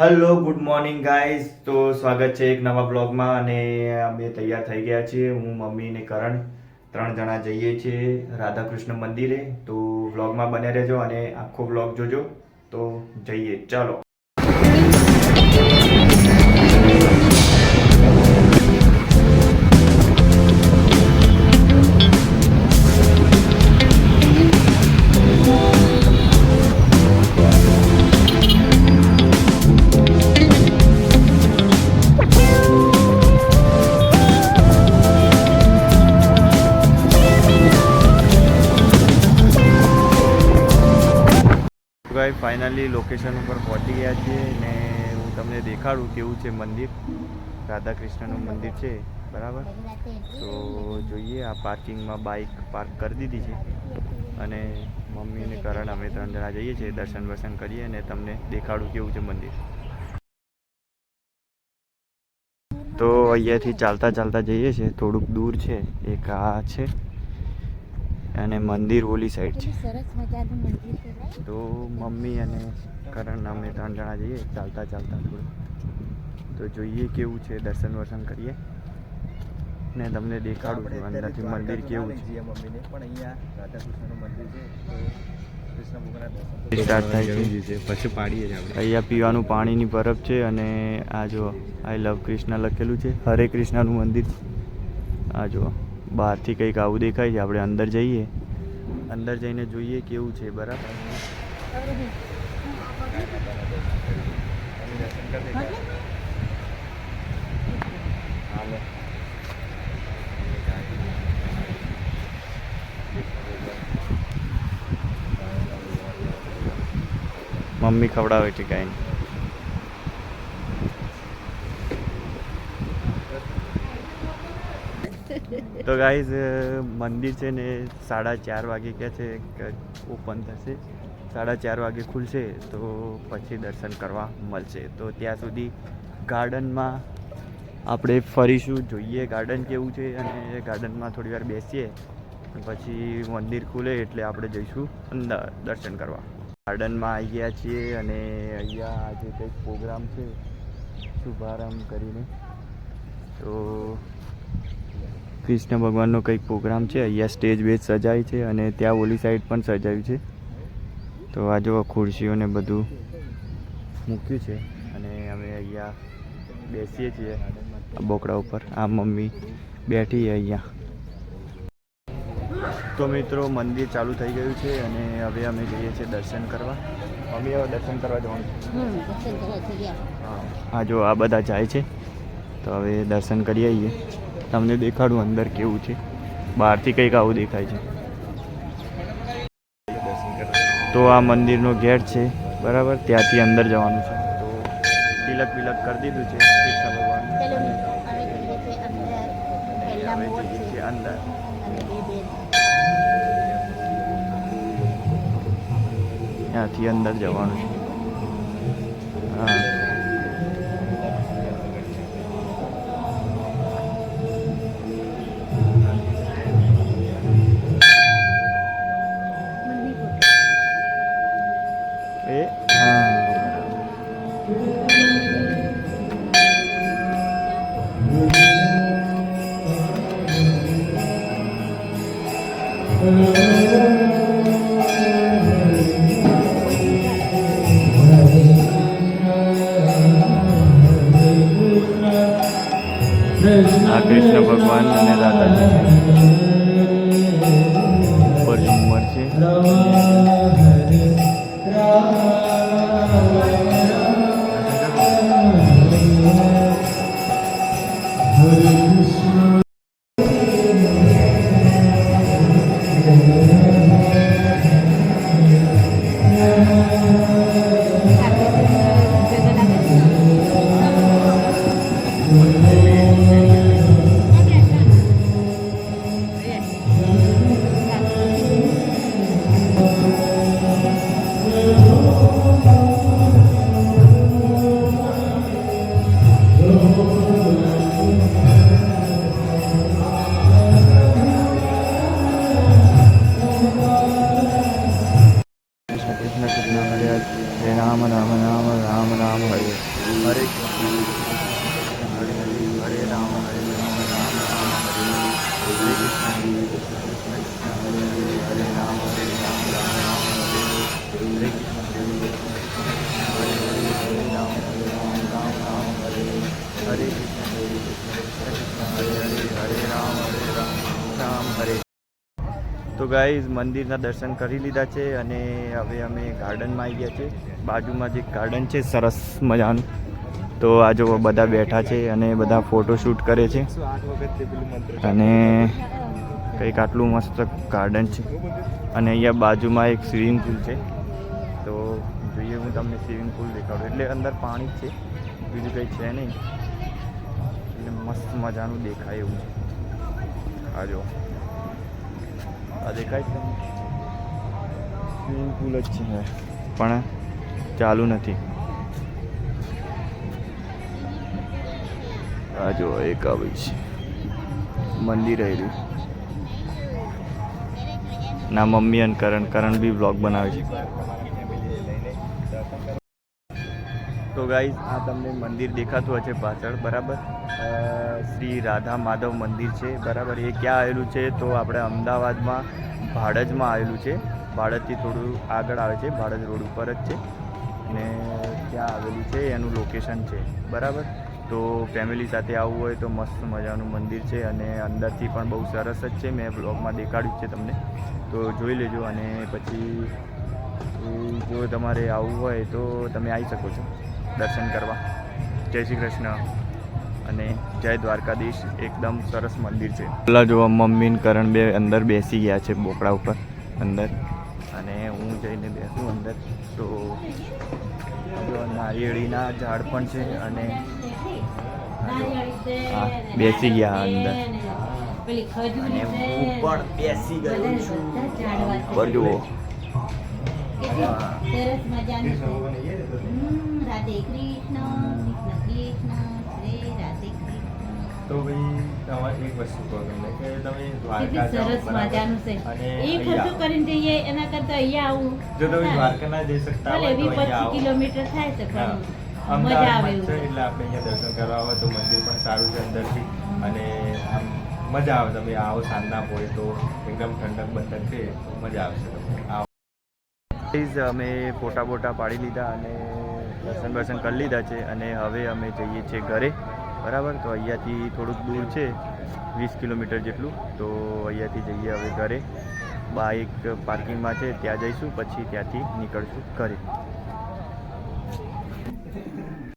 Hello good morning guys તો સ્વાગત છે એક નવા બ્લોગમાં અને અમે તૈયાર થઈ ગયા છીએ. હું, મમ્મી અને કરણ ત્રણ જણા જઈએ છીએ રાધાકૃષ્ણ મંદિરે. તો વ્લોગમાં બને રહેજો અને આખો વ્લોગ જોજો. તો જઈએ. ચાલો. ફાઇનલી લોકેશન ઉપર પહોંચી ગયા છીએ ને હું તમને દેખાડું કેવું છે મંદિર. રાધા કૃષ્ણનું મંદિર છે, બરાબર? તો જોઈએ, આ પાર્કિંગમાં બાઇક પાર્ક કરી દીધી છે અને મમ્મી અને કરણ અમે ત્રણ જણા જઈએ છીએ, દર્શન વર્શન કરીએ અને તમને દેખાડું કેવું છે મંદિર. તો અહીંયાથી ચાલતા ચાલતા જઈએ છીએ, થોડુંક દૂર છે, એક આ છે. અને મંદિર ઓલી સાઈડ છે. સરસ મજાનું મંદિર છે right? તો મમ્મી અને કરણ અમે ત્રણ જણા જઈએ ચાલતા ચાલતા થોડું. તો જોઈએ કેવું છે દર્શન વર્શન કરીએ. ને તમને દેખાડું છું અંદરથી મંદિર કેવું છે. મમ્મીને પણ અહીંયા રાધાકૃષ્ણનું મંદિર છે તો કૃષ્ણ ભગવાનના દર્શન તો Start થાય છે. છે પછી પાડીએ અહીંયા પીવાનું પાણીની બરફ છે અને આ જો આઈ લવ કૃષ્ણ લખેલું છે હરે કૃષ્ણનું મંદિર. આ જો બહારથી કંઈક આવું દેખાય છે, આપણે અંદર જઈએ. અંદર જઈને જોઈએ કેવું છે, બરાબર? મમ્મી ખવડાવે છે કાંઈ. તો ગાઈઝ મંદિર છે ને સાડા ચાર વાગે કહે છે ઓપન થશે. સાડા ચાર વાગે ખુલશે તો પછી દર્શન કરવા મળશે. તો ત્યાં સુધી ગાર્ડનમાં આપણે ફરીશું, જોઈએ ગાર્ડન કેવું છે અને ગાર્ડનમાં થોડી વાર બેસીએ. પછી મંદિર ખુલે એટલે આપણે જઈશું અંદર દર્શન કરવા. ગાર્ડનમાં આવી ગયા છીએ અને અહીંયા આજે કંઈક પ્રોગ્રામ છે, શુભારંભ કરીને. તો કૃષ્ણ ભગવાનનો કંઈક પ્રોગ્રામ છે અહીંયા સ્ટેજ બેજ સજાય છે અને ત્યાં ઓલી સાઈડ પણ સજાયું છે. તો આ જો ખુરશીઓને બધું મૂક્યું છે અને અમે અહીંયા બેસીએ છીએ બોકડા ઉપર. આ મમ્મી બેઠી અહીંયા. તો મિત્રો મંદિર ચાલુ થઈ ગયું છે અને હવે અમે જઈએ છીએ દર્શન કરવા. મમ્મી હવે દર્શન કરવા જવાનું. હા. જો આ બધા જાય છે. તો હવે દર્શન કરી આવીએ. તમને દેખાડું અંદર કેવું છે. બહારથી કંઈક આવું દેખાય છે. તો આ મંદિરનો ગેટ છે બરાબર? ત્યાંથી અંદર જવાનું છે. તો તિલક બિલક કરી દીધું છે. કૃષ્ણ ભગવાન. અંદર. ત્યાંથી અંદર જવાનું છે. આ કૃષ્ણ ભગવાન અને રાધાજી છે ઉપર ઝુમ્મર છે ગાઈઝ મંદિરના દર્શન કરી લીધા છે અને હવે અમે ગાર્ડનમાં આવી ગયા છે. બાજુમાં જે ગાર્ડન છે, સરસ મજાનું. તો આ જો બધા બેઠા છે અને બધા ફોટો શૂટ કરે છે. અને કંઈક આટલું મસ્ત ગાર્ડન છે. અને અહીંયા બાજુમાં એક સ્વિમિંગ પુલ છે. તો જોઈએ હું તમને સ્વિમિંગ પુલ દેખાડું. એટલે અંદર પાણી જ છે. બીજું કંઈ છે નહીં. એટલે મસ્ત મજાનું દેખાય એવું છે. આ જો આ દેખાય છે? સ્વિમિંગ પુલ જ છે પણ ચાલુ નથી. આ જો એક આવી છે. મંદિર આવ્યું ના મમ્મી અને કરણ. કરણ બી વ્લોગ બનાવે છે. તો ગાઈઝ આ તમને મંદિર દેખાતું હશે પાછળ, બરાબર? શ્રી રાધા માધવ મંદિર છે, બરાબર? એ ક્યાં આવેલું છે તો આપણે અમદાવાદમાં, ભાડજમાં આવેલું છે. ભાડજથી થોડું આગળ આવે છે, ભાડજ રોડ ઉપર જ છે. ને ત્યાં આવેલું છે, એનું લોકેશન છે, બરાબર? તો ફેમિલી સાથે આવવું હોય તો મસ્ત મજાનું મંદિર છે અને અંદરથી પણ બહુ સરસ જ છે. મેં બ્લોગમાં દેખાડ્યું છે તમને. તો જોઈ લેજો અને પછી જો તમારે આવવું હોય તો તમે આવી શકો છો. દર્શન કરવા. જય શ્રી કૃષ્ણ. અને જય દ્વારકાધીશ, એકદમ સરસ મંદિર છે. પેલા જો મમ્મી કરણ બે અંદર બેસી ગયા છે બોકડા ઉપર, અંદર. અને હું જઈને બેસું અંદર. તો નારિયેળીના ઝાડ પણ છે અને બેસી ગયા અંદર. અને હું પણ બેસી ગયો છું. બધા ઝાડવા છે. પર જુઓ રાધે કૃષ્ણ કૃષ્ણ કૃષ્ણ શ્રી રાધે કૃષ્ણ. તો ભાઈ તમારે એક વસ્તુ કહો તમને કે તમે દ્વારકા સરસ મજાનું છે. એ ખર્ચો કરીને જઈએ એના કરતા અહીંયા આવું. જો તમે દ્વારકા ના જઈ શકતા હોય તો અહીંયા આવો. કિલોમીટર થાય છે પણ મજા આવે છે એટલે આપણે અહીંયા દર્શન કરવા આવે તો મંદિર પણ સારું છે અંદરથી. અને આમ મજા આવે તમે આવો સાંજના હોય તો એકદમ ઠંડક બંધક છે તો મજા આવશે તમને. આવો. અમે ફોટા બોટા પાડી લીધા અને દર્શન દર્શન કરી લીધા છે અને હવે અમે જઈએ છીએ ઘરે. બરાબર? તો અહીંયાથી થોડુંક દૂર છે, વીસ કિલોમીટર જેટલું. તો અહીંયાથી જઈએ હવે ઘરે. બાઇક પાર્કિંગમાં છે, ત્યાં જઈશું, પછી ત્યાંથી નીકળશું ઘરે.